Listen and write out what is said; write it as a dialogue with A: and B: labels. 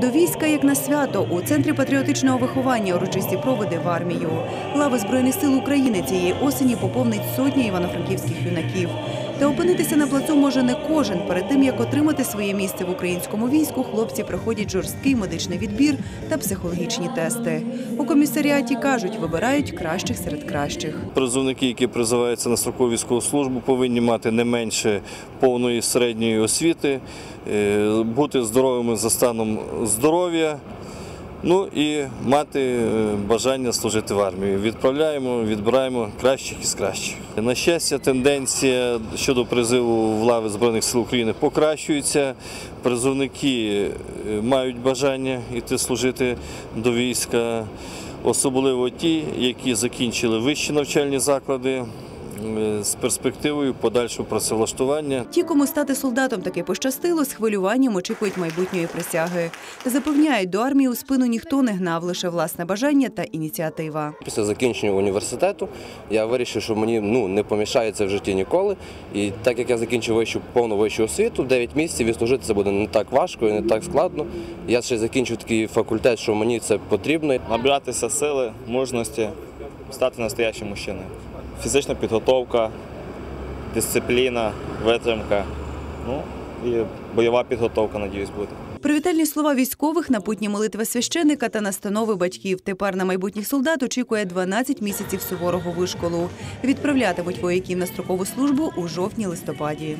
A: До війська як на свято у центрі патріотичного виховання урочисті проводи в армію. Лави збройних сил України цієї осені поповнить сотні івано-франківських юнаків. Та опинитися на плацу може не кожен. Перед тим як отримати своє місце в українському війську, хлопці проходять жорсткий медичний відбір та психологічні тести. У комісаріаті кажуть, вибирають кращих серед кращих.
B: Призовники, які призиваються на строкову військову службу, повинні мати не менше повної середньої освіти, е, бути здоровими за станом здоров'я. Ну і мати е, бажання служити в армії. Відправляємо, відбираємо кращих із кращих. На щастя, тенденція щодо призиву в лави Збройних сил України покращується. Призовники е, мають бажання йти служити до війська, особливо ті, які закінчили вищі навчальні заклади з перспективою подальшого працевлаштування.
A: Ті, кому стати солдатом таки пощастило, з хвилюванням очікують майбутньої присяги. Запевняють, до армії у спину ніхто не гнав, лише власне бажання та ініціатива.
C: Після закінчення університету я вирішив, що мені ну, не помішає це в житті ніколи. І так як я закінчив вищу, повну вищу освіту, 9 місяців відслужити це буде не так важко і не так складно. Я ще закінчив такий факультет, що мені це потрібно.
D: набиратися сили, мужності, стати настоящим мужчиною. Фізична підготовка, дисципліна, витримка. Ну і бойова підготовка, надіюсь, буде.
A: Привітальні слова військових, напутні молитви священика та настанови батьків. Тепер на майбутніх солдат очікує 12 місяців суворого вишколу. Відправлятимуть вояків на строкову службу у жовтні-листопаді.